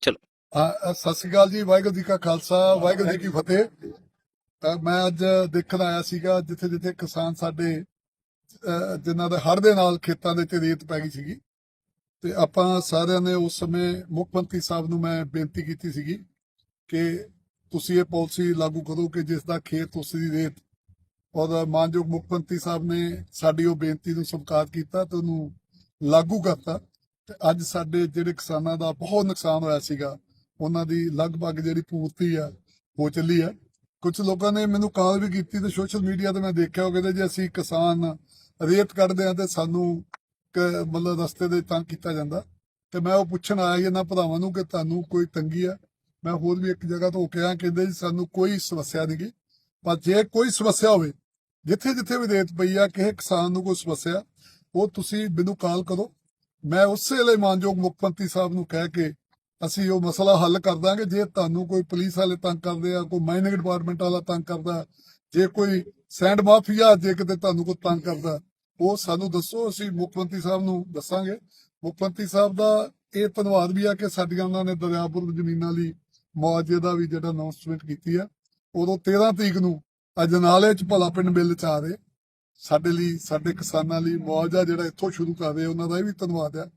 ਚਲੋ। ਸਤਿ ਸ਼੍ਰੀ ਅਕਾਲ ਜੀ, ਵਾਹਿਗੁਰੂ ਜੀ ਕਾ ਖਾਲਸਾ, ਵਾਹਿਗੁਰੂ ਜੀ ਕੀ ਫਤਿਹ। ਮੈਂ ਅੱਜ ਦੇਖਣ ਆਇਆ ਸੀਗਾ, ਜਿੱਥੇ ਜਿੱਥੇ ਕਿਸਾਨ ਸਾਡੇ ਜਿਨ੍ਹਾਂ ਦੇ ਹੜ੍ਹ ਦੇ ਨਾਲ ਖੇਤਾਂ ਦੇ ਤੇ ਰੇਤ ਪੈ ਗਈ ਸੀਗੀ। ਤੇ ਆਪਾਂ ਸਾਰਿਆਂ ਨੇ ਉਸ ਸਮੇਂ ਮੁੱਖ ਮੰਤਰੀ ਸਾਹਿਬ ਨੂੰ ਮੈਂ ਬੇਨਤੀ ਕੀਤੀ ਸੀਗੀ ਕਿ ਤੁਸੀਂ ਇਹ ਪਾਲਿਸੀ ਲਾਗੂ ਕਰੋ ਕਿ ਜਿਸ ਦਾ ਖੇਤ, ਉਸ ਦੀ ਰੇਤ, ਔਰ ਮਾਨਯੋਗ ਮੁੱਖ ਮੰਤਰੀ ਸਾਹਿਬ ਨੇ ਸਾਡੀ ਉਹ ਬੇਨਤੀ ਨੂੰ ਸਵੀਕਾਰ ਕੀਤਾ ਤੇ ਉਹਨੂੰ ਲਾਗੂ ਕਰਤਾ। ਤੇ ਅੱਜ ਸਾਡੇ ਜਿਹੜੇ ਕਿਸਾਨਾਂ ਦਾ ਬਹੁਤ ਨੁਕਸਾਨ ਹੋਇਆ ਸੀਗਾ, ਉਹਨਾਂ ਦੀ ਲਗਭਗ ਜਿਹੜੀ ਪੂਰਤੀ ਆ ਹੋ ਚੱਲੀ ਆ। ਕੁਝ ਲੋਕਾਂ ਨੇ ਮੈਨੂੰ ਕਾਲ ਵੀ ਕੀਤੀ ਤੇ ਸੋਸ਼ਲ ਮੀਡੀਆ ਤੇ ਮੈਂ ਦੇਖਿਆ, ਉਹ ਕਹਿੰਦੇ ਜੇ ਅਸੀਂ ਕਿਸਾਨ ਰੇਤ ਕੱਢਦੇ ਆ ਤੇ ਸਾਨੂੰ ਮਤਲਬ ਰਸਤੇ ਦੇ ਤੰਗ ਕੀਤਾ ਜਾਂਦਾ। ਤੇ ਮੈਂ ਉਹ ਪੁੱਛਣ ਆਇਆ ਇਹਨਾਂ ਭਰਾਵਾਂ ਨੂੰ ਕਿ ਤੁਹਾਨੂੰ ਕੋਈ ਤੰਗੀ ਆ? ਮੈਂ ਹੋਰ ਵੀ ਇੱਕ ਜਗ੍ਹਾ ਤੋਂ ਕਿਹਾ, ਕਹਿੰਦੇ ਜੀ ਸਾਨੂੰ ਕੋਈ ਸਮੱਸਿਆ ਨਹੀਂ ਨਹੀਂਗੀ ਪਰ ਜੇ ਕੋਈ ਸਮੱਸਿਆ ਹੋਵੇ ਜਿੱਥੇ ਜਿੱਥੇ ਵੀ ਰੇਤ ਪਈ ਆ, ਕਿਸੇ ਕਿਸਾਨ ਨੂੰ ਕੋਈ ਸਮੱਸਿਆ, ਉਹ ਤੁਸੀਂ ਮੈਨੂੰ ਕਾਲ ਕਰੋ। ਮੈਂ ਉਸੇ ਲਈ ਮਾਨਯੋਗ ਮੁੱਖ ਮੰਤਰੀ ਸਾਹਿਬ ਨੂੰ ਕਹਿ ਕੇ ਅਸੀਂ ਉਹ ਮਸਲਾ ਹੱਲ ਕਰ ਦਾਂਗੇ। ਜੇ ਤੁਹਾਨੂੰ ਕੋਈ ਪੁਲਿਸ ਵਾਲੇ ਤੰਗ ਕਰਦੇ ਆ, ਕੋਈ ਮਾਈਨਿੰਗ ਡਿਪਾਰਟਮੈਂਟ ਵਾਲਾ ਤੰਗ ਕਰਦਾ, ਜੇ ਕੋਈ ਸੈਂਡ ਮਾਫੀਆ, ਜੇ ਕਿਤੇ ਤੁਹਾਨੂੰ ਕੋਈ ਤੰਗ ਕਰਦਾ, ਉਹ ਸਾਨੂੰ ਦੱਸੋ, ਅਸੀਂ ਮੁੱਖ ਮੰਤਰੀ ਸਾਹਿਬ ਨੂੰ ਦੱਸਾਂਗੇ। ਮੁੱਖ ਮੰਤਰੀ ਸਾਹਿਬ ਦਾ ਇਹ ਧੰਨਵਾਦ ਵੀ ਆ ਕਿ ਸਾਡੀਆਂ ਉਹਨਾਂ ਨੇ ਦਰਿਆਪੁਰ ਜ਼ਮੀਨਾਂ ਲਈ ਮੁਆਵਜ਼ੇ ਦਾ ਵੀ ਜਿਹੜਾ ਅਨਾਉਂਸਮੈਂਟ ਕੀਤੀ ਆ। ਉਦੋਂ 13 ਤਰੀਕ ਨੂੰ ਅਜਨਾਲੇ ਚ ਭਲਾ ਪਿੰਡ ਬਿੱਲ ਚ ਆ ਰਹੇ। ਸਾਡੇ ਲਈ, ਸਾਡੇ ਕਿਸਾਨਾਂ ਲਈ ਮੁਆਵਜ਼ਾ ਜਿਹੜਾ ਇੱਥੋਂ ਸ਼ੁਰੂ ਕਰ ਰਹੇ ਉਹਨਾਂ ਦਾ ਵੀ ਧੰਨਵਾਦ ਆ।